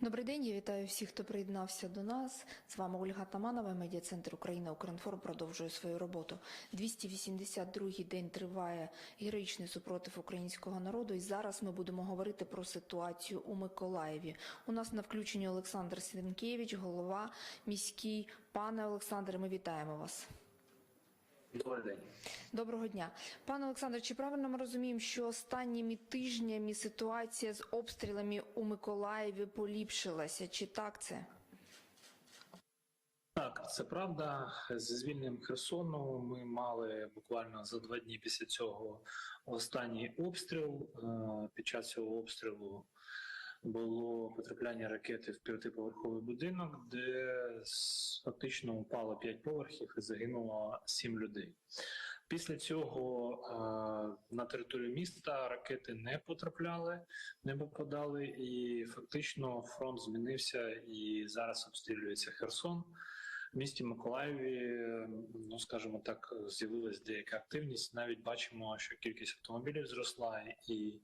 Добрий день, я вітаю всіх, хто приєднався до нас. З вами Ольга Таманова, медіа-центр Україна Укрінформ продовжує свою роботу. 282-й день триває героїчний супротив українського народу. І зараз ми будемо говорити про ситуацію у Миколаєві. У нас на включенні Олександр Сінкевич, голова міський. Пане Олександре, ми вітаємо вас. Добрий день. Доброго дня, пане Олександр. Чи правильно ми розуміємо, що останніми тижнями ситуація з обстрілами у Миколаєві поліпшилася? Чи так це? Так, це правда. Зі звільненням Херсону ми мали буквально за два дні після цього останній обстріл. Е, Під час цього обстрілу було потрапляння ракети в п'ятиповерховий будинок, де фактично упало п'ять поверхів і загинуло сім людей. Після цього е, на територію міста ракети не потрапляли, не попадали, і фактично фронт змінився і зараз обстрілюється Херсон. В місті Миколаєві, ну скажімо так, з'явилась деяка активність. Навіть бачимо, що кількість автомобілів зросла, і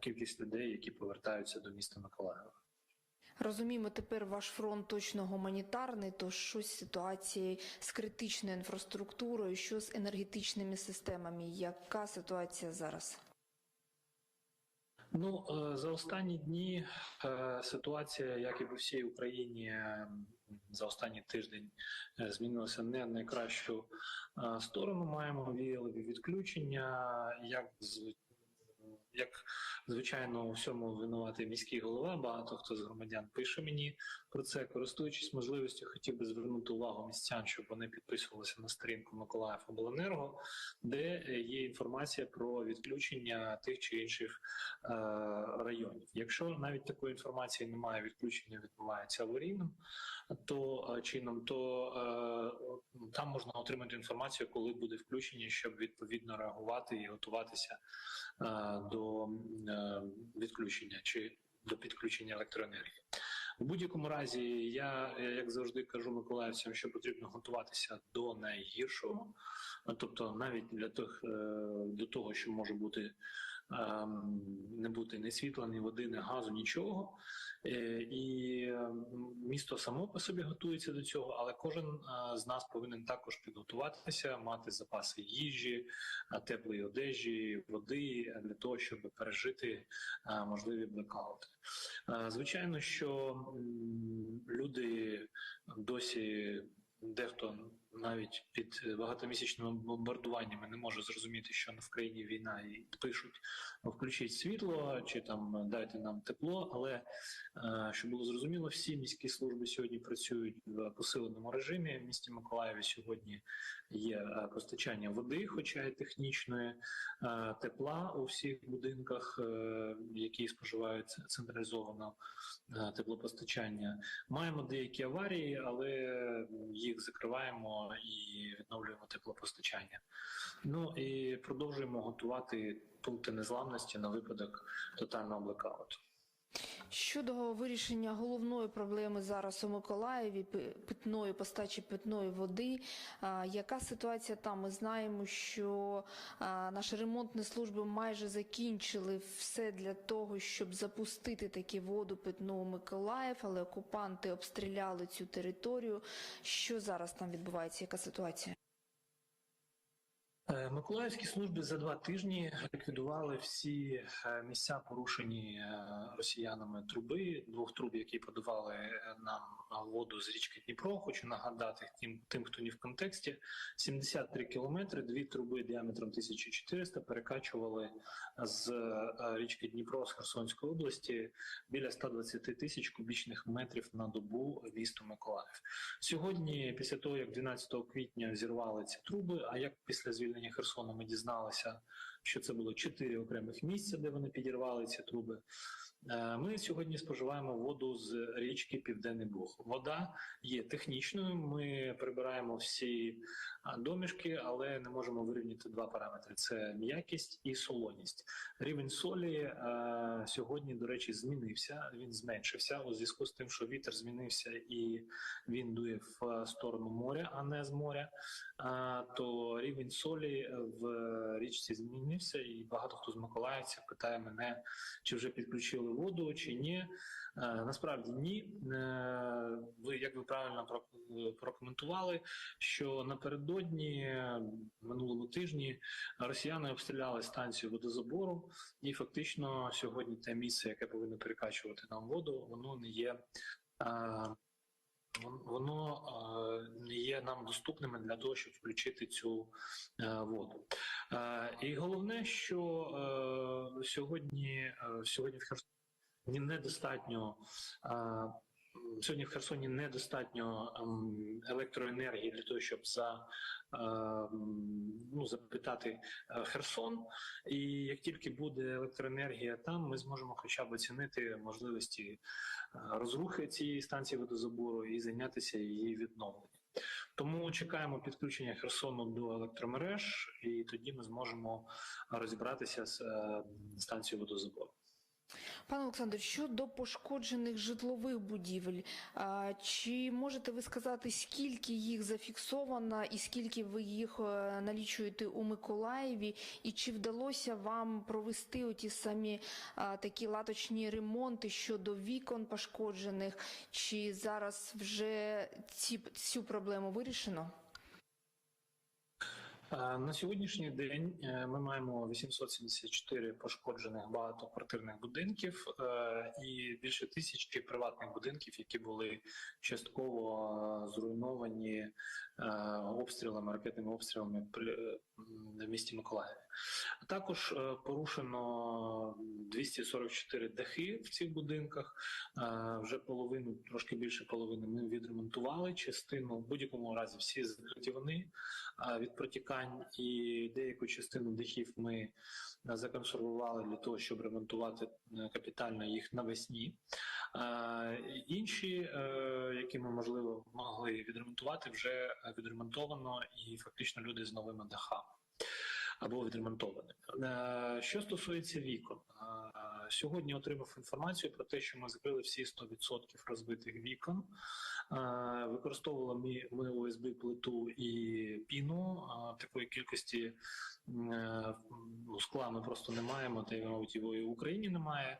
кількість людей, які повертаються до міста Миколаєва. Розуміємо, тепер ваш фронт точно гуманітарний. То що з ситуацією з критичною інфраструктурою, що з енергетичними системами? Яка ситуація зараз? Ну е, за останні дні е, ситуація, як і по всій Україні, е, за останній тиждень е, змінилася не в найкращу е, сторону. Маємо віялові відключення, як з як звичайно у всьому винуватий міський голова. Багато хто з громадян пише мені про це. Користуючись можливістю, хотів би звернути увагу містян, щоб вони підписувалися на сторінку Миколаїв Обленерго, де є інформація про відключення тих чи інших е, районів. Якщо навіть такої інформації немає, відключення відбувається аварійним то е, чином, то е, там можна отримати інформацію, коли буде включення, щоб відповідно реагувати і готуватися е, до е, відключення чи до підключення електроенергії. У будь-якому разі, я е, як завжди кажу миколаївцям, що потрібно готуватися до найгіршого, тобто навіть для тих, е, до того, що може бути не бути ні світла, ні води, ні газу, нічого. Е, І е, місто само по собі готується до цього, але кожен е, з нас повинен також підготуватися, мати запаси їжі, е, теплої одежі, води для того, щоб пережити можливі блекаути. Звичайно, що люди досі. Дехто навіть під багатомісячними бомбардуваннями не може зрозуміти, що в країні війна, і пишуть включіть світло чи там дайте нам тепло. Але е, щоб було зрозуміло, всі міські служби сьогодні працюють в посиленому режимі. В місті Миколаєві сьогодні є е, постачання води, хоча й технічної, е, тепла у всіх будинках, е, які споживають централізовано е, теплопостачання. Маємо деякі аварії, але їх закриваємо і відновлюємо теплопостачання. Ну і продовжуємо готувати пункти незламності на випадок тотального блекауту. Щодо вирішення головної проблеми зараз у Миколаєві пи- питної постачі питної води, яка ситуація там? Ми знаємо, що наші ремонтні служби майже закінчили все для того, щоб запустити таки воду питну у Миколаїв, але окупанти обстріляли цю територію. Що зараз там відбувається? Яка ситуація? Е, Миколаївські служби за два тижні ліквідували всі е, місця порушені е, росіянами труби, двох труб, які подавали нам воду з річки Дніпро. Хочу нагадати тим, тим, хто не в контексті. 73 кілометри, дві труби діаметром 1400 перекачували з річки Дніпро з Херсонської області біля 120 тисяч кубічних метрів на добу в місто Миколаїв. Сьогодні, після того як 12 квітня зірвали ці труби, а як після звільнення Херсона ми дізналися, що це було чотири окремих місця, де вони підірвали ці труби. Е, Ми сьогодні споживаємо воду з річки Південний Буг. Вода є технічною. Ми прибираємо всі домішки, але не можемо вирівняти два параметри: це м'якість і солоність. Рівень солі е, сьогодні, до речі, змінився. Він зменшився у зв'язку з тим, що вітер змінився і він дує в сторону моря, а не з моря. А, то рівень солі в річці змінився, і багато хто з миколаївців питає мене, чи вже підключили воду чи ні. Е, Насправді ні. Е, Ви як ви правильно прокоментували, що напередодні е, минулому тижні росіяни обстріляли станцію водозабору, і фактично сьогодні те місце, яке повинно перекачувати нам воду, воно не є. Вон- Воно не є нам доступними для того, щоб включити цю е, воду. Е, І головне, що е, сьогодні, сьогодні в Херсоні недостатньо. Сьогодні в Херсоні недостатньо ем, електроенергії для того, щоб за е, ну, запитати е, Херсон. І як тільки буде електроенергія там, ми зможемо хоча б оцінити можливості е, розрухи цієї станції водозабору і зайнятися її відновленням. Тому чекаємо підключення Херсону до електромереж, і тоді ми зможемо розібратися з е, станцією водозабору. Пане Олександр, щодо пошкоджених житлових будівель, чи можете ви сказати, скільки їх зафіксовано і скільки ви їх е, налічуєте у Миколаєві, і чи вдалося вам провести оті самі такі латочні ремонти щодо вікон пошкоджених, чи зараз вже ці, цю проблему вирішено? На сьогоднішній день е, ми маємо 874 пошкоджених багатоквартирних будинків е, і більше тисячі приватних будинків, які були частково е, зруйновані обстрілами, ракетними обстрілами при місті Миколаєві. Також е, порушено 244 дахи в цих будинках. Е, Вже половину, трошки більше половини ми відремонтували. Частину в будь-якому разі всі закриті вони е, від протікань, і деяку частину дахів ми законсервували для того, щоб ремонтувати капітально їх навесні. Інші, які ми можливо могли відремонтувати, вже відремонтовано, і фактично люди з новими дахами або відремонтованими. Е, Що стосується вікон, е, сьогодні отримав інформацію про те, що ми закрили всі 100% розбитих вікон. Е, Використовували ми, ОСБ плиту і піну. Такої кількості ну, скла ми просто не маємо, та й мабуть його в Україні немає.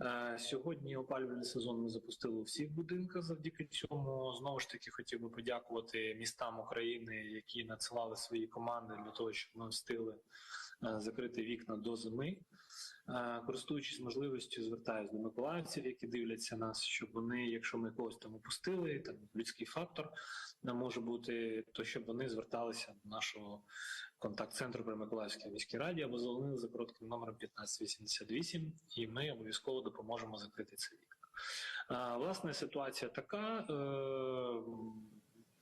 Е, Сьогодні опалювальний сезон ми запустили у всіх будинках. Завдяки цьому знову ж таки хотів би подякувати містам України, які надсилали свої команди для того, щоб ми встигли е, закрити вікна до зими. Е, Користуючись можливістю, звертаюся до миколаївців, які дивляться нас, щоб вони, якщо ми когось там опустили, там людський фактор не може бути, то щоб вони зверталися до нашого контакт-центру при Миколаївській міській раді або дзвонили за коротким номером 1588, і ми обов'язково допоможемо закрити це вікна. А, Власне, ситуація така.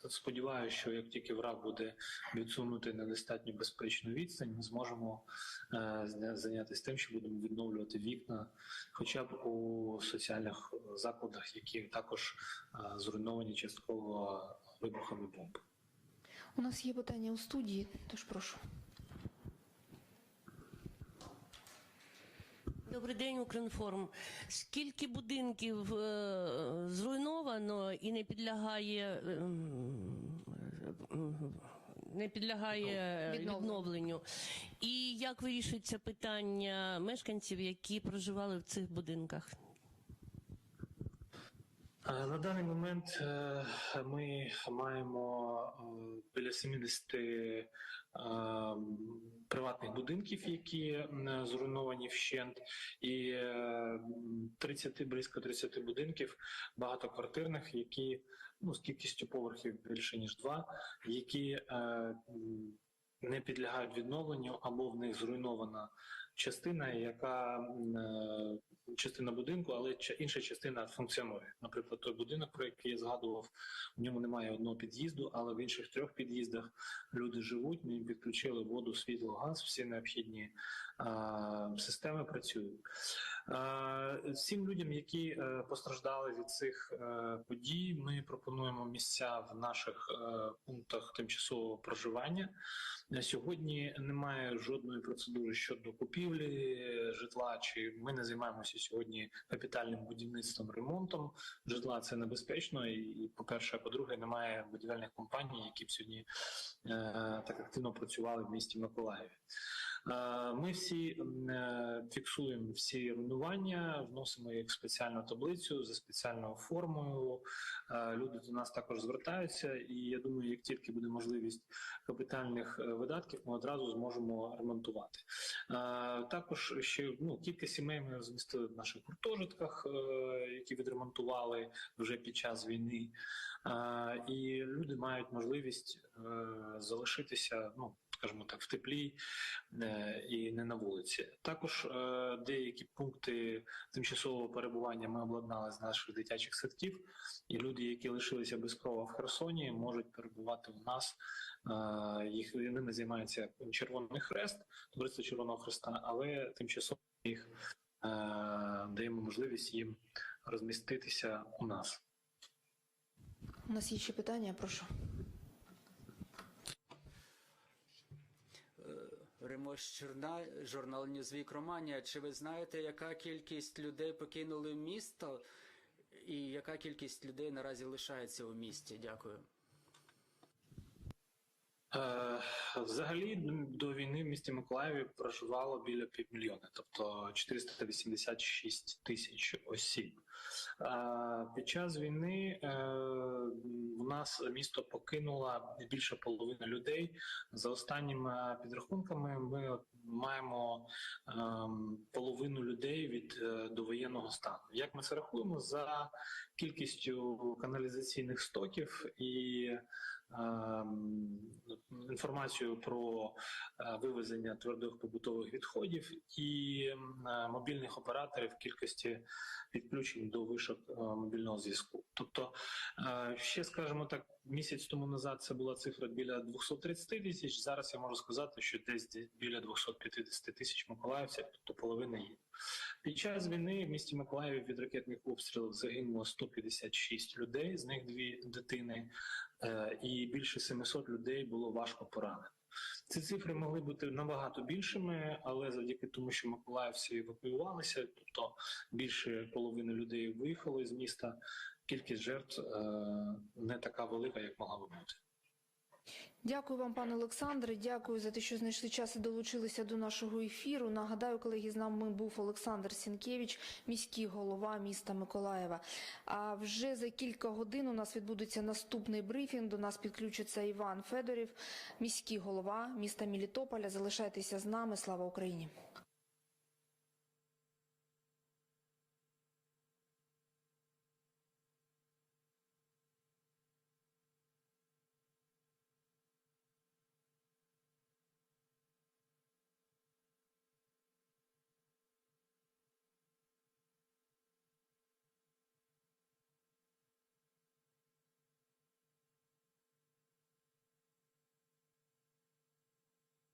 Сподіваюся, що як тільки враг буде відсунути на достатньо безпечну відстань, ми зможемо е, зайнятися тим, що будемо відновлювати вікна, хоча б у соціальних закладах, які також е, зруйновані частково вибухами бомб. У нас є питання у студії, тож прошу. Добрий день, Укрінформ. Скільки будинків е, зруйновано і не підлягає ем, не підлягає Відновленню. відновленню? І як вирішується питання мешканців, які проживали в цих будинках? Е, На даний момент е, ми маємо е, біля 70 е, приватних будинків, які зруйновані вщент, і е, 30, близько 30 будинків багатоквартирних, які ну, з кількістю поверхів більше ніж два, які не підлягають відновленню або в них зруйнована частина, яка е, частина будинку, але інша частина функціонує. Наприклад, той будинок, про який я згадував, в ньому немає одного під'їзду, але в інших трьох під'їздах люди живуть. Ми підключили воду, світло, газ, всі необхідні системи працюють. Всім людям, які е, постраждали від цих е, подій, ми пропонуємо місця в наших пунктах тимчасового проживання. На сьогодні немає жодної процедури щодо купівлі житла, чи ми не займаємося сьогодні капітальним будівництвом, ремонтом житла. Це небезпечно. І, по-перше, а по-друге, немає будівельних компаній, які б сьогодні е, так активно працювали в місті Миколаєві. Е, Ми всі е, фіксуємо всі руйнування, вносимо їх в спеціальну таблицю за спеціальною формою. Е, Люди до нас також звертаються, і я думаю, як тільки буде можливість капітальних видатків, ми одразу зможемо ремонтувати. Також ще ну, кілька сімей ми розмістили в наших гуртожитках, які відремонтували вже під час війни. І люди мають можливість залишитися, ну скажімо так, в теплі е, і не на вулиці. Також е, деякі пункти тимчасового перебування ми обладнали з наших дитячих садків, і люди, які лишилися без крова в Херсоні, можуть перебувати у нас. Е, Їх ними займається Червоний Хрест, Товариство Червоного Хреста, але тимчасово їх даємо можливість їм розміститися у нас. У нас є ще питання, прошу. Римош Чорна, журнал Ньюзвік Романія. Чи ви знаєте, яка кількість людей покинули місто і яка кількість людей наразі лишається у місті? Дякую. Е, Взагалі до війни в місті Миколаєві проживало біля півмільйона, тобто 486 тисяч осіб. Е, Під час війни е, в нас місто покинула більше половини людей. За останніми підрахунками, ми маємо ем, половину людей від довоєнного стану. Як ми це рахуємо за кількістю каналізаційних стоків і інформацію про е, вивезення твердих побутових відходів і е, мобільних операторів кількості підключень до вишок е, мобільного зв'язку. Тобто, е, ще скажімо так, місяць тому назад це була цифра біля 230 тисяч. Зараз я можу сказати, що десь біля 250 тисяч миколаївців, тобто половина є. Під час війни в місті Миколаєві від ракетних обстрілів загинуло 156 людей, з них дві дитини, і більше 700 людей було важко поранено. Ці цифри могли бути набагато більшими, але завдяки тому, що миколаївці евакуювалися, тобто більше половини людей виїхало з міста, кількість жертв е, не така велика, як могла би бути. Дякую вам, пане Олександре. Дякую за те, що знайшли час і долучилися до нашого ефіру. Нагадаю, колеги, з нами був Олександр Сінкевич, міський голова міста Миколаєва. А вже за кілька годин у нас відбудеться наступний брифінг. До нас підключиться Іван Федорів, міський голова міста Мілітополя. Залишайтеся з нами. Слава Україні!